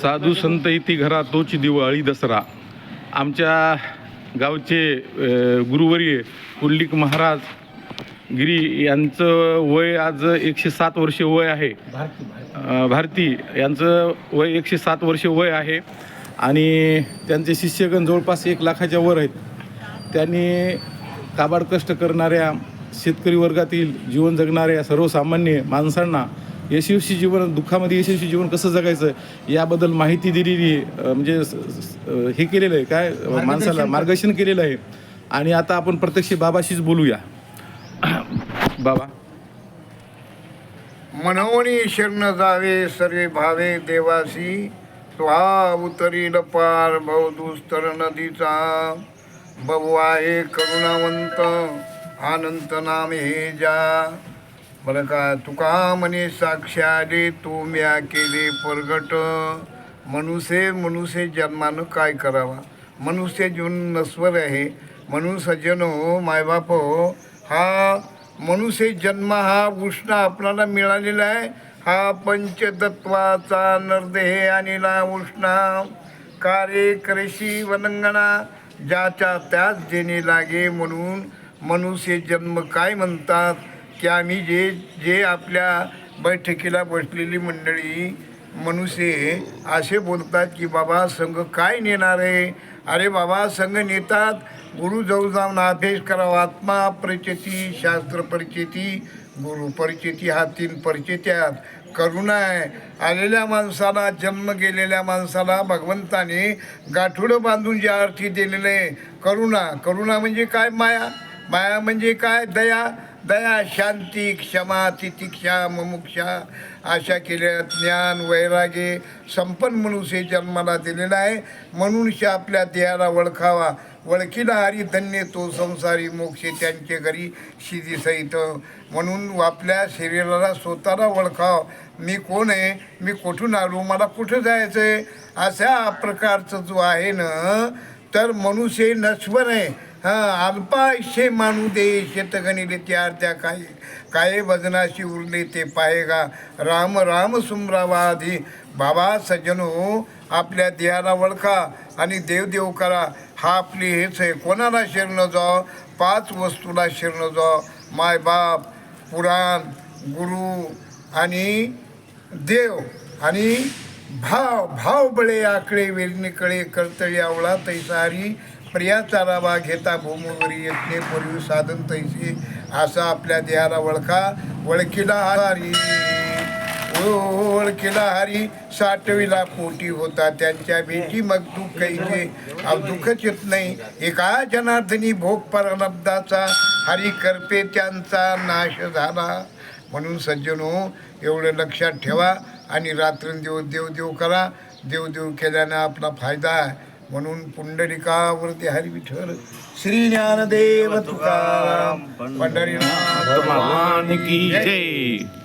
साधू संत इति घरा तोची दिवाळी दसरा. आमच्या गावचे गुरुवर्य पुंडलिक महाराज गिरी यांचं वय आज एकशे सात वर्षे वय आहे. भारती यांचं वय एकशे सात वर्ष वय आहे. आणि त्यांचे शिष्यगण जवळपास एक लाखाच्या वर आहेत. त्यांनी काबाड कष्ट करणाऱ्या शेतकरी वर्गातील जीवन जगणाऱ्या सर्वसामान्य माणसांना यशस्वी जीवन दुःखामध्ये यशस्वी जीवन कसं जगायचं याबद्दल माहिती दिलेली म्हणजे हे केलेलं आहे काय? माणसाला मार्गदर्शन केलेलं आहे. आणि आता आपण प्रत्यक्ष बाबाशीच बोलूया. बाबा. मनोनी शरण जावे सर्वे भावे देवासी तुहा उतरील पार भवदुस्तर नदीचा. बबू आहे करुणावंत अनंत नाम हे जा बरं का तुका म्हणे साक्षाले तू म्या केले परगट. मनुष्य मनुष्य जन्मानं काय करावा? मनुष्य जीवन नस्वर आहे. म्हणून सज्जन हो मायबाप हो. हा मनुष्य जन्म हा उष्ण आपणाला मिळालेला आहे. हा पंचतत्वाचा नरदेह आणिला उष्णा. कारे करेशी वनंगणा ज्याच्या त्याच देणे लागे म्हणून मनुष्य जन्म काय म्हणतात? की आम्ही जे जे आपल्या बैठकीला बसलेली मंडळी मनुष्य असे बोलतात की बाबा संघ काय नेणार आहे? अरे बाबा संघ नेतात. गुरु जाऊ जाऊन अभ्यास करावा. आत्मा परिचिती शास्त्र परिचिती गुरु परिचिती हा तीन परिचित्यात. करुणा आहे. आलेल्या माणसाला जन्म गेलेल्या माणसाला भगवंताने गाठोडं बांधून ज्या अर्थी दिलेलं आहे करुणा. करुणा म्हणजे काय? माया. माया म्हणजे काय? दया. दया शांती क्षमा तितिक्षा मुमुक्षा अशा केल्या ज्ञान वैरागे संपन्न मनुष्य जन्माला दिलेला आहे. मनुष्य आपल्या देहाला ओळखावा. वळखीला हरी धन्य तो संसारी मोक्ष त्यांचे घरी शिदीसहित म्हणून आपल्या शरीराला स्वतःला ओळखाव. मी कोण आहे? मी कुठून आलो? मला कुठं जायचं आहे अशा प्रकारचं जो आहे ना तर मनुष्य नश्वर आहे. हां अल्पायुष्य मानू दे शेतगणिले त्यार त्या काय काय वजनाशी उरले ते पाहेगा राम राम सुमरावाधी बाबा सज्जनो आपल्या देहाला ओळखा आणि देवदेव करा. हा आपली हेच आहे. कोणाला शरण जाव? पाच वस्तूला शरण जाव. माय बाप पुराण गुरु आणि देव आणि भाव भाव बळे आकडे वेलणे कळे कर्तळी आवळा तैसारी प्रियाचा राबा घेता भूमवरी येते पूर्वी साधन तैसे असा आपल्या देहाला वळखा. वळखीला हारी. ओळखीला हरी. साठवीला पोटी होता त्यांच्या भेटी. मग दुःख कैसे दुःखच येत नाही. एका जनार्दनी भोग परलब्धाचा हरी करपे त्यांचा नाश झाला. म्हणून सज्जनो एवढं लक्षात ठेवा. आणि रात्रंदिव देव देव करा. देव देव केल्यानं आपला फायदा आहे. म्हणून पुंडलिकावरती हरी विठ्ठल श्री ज्ञानदेव तुकाराम पंढरीनाथ भगवान की जय.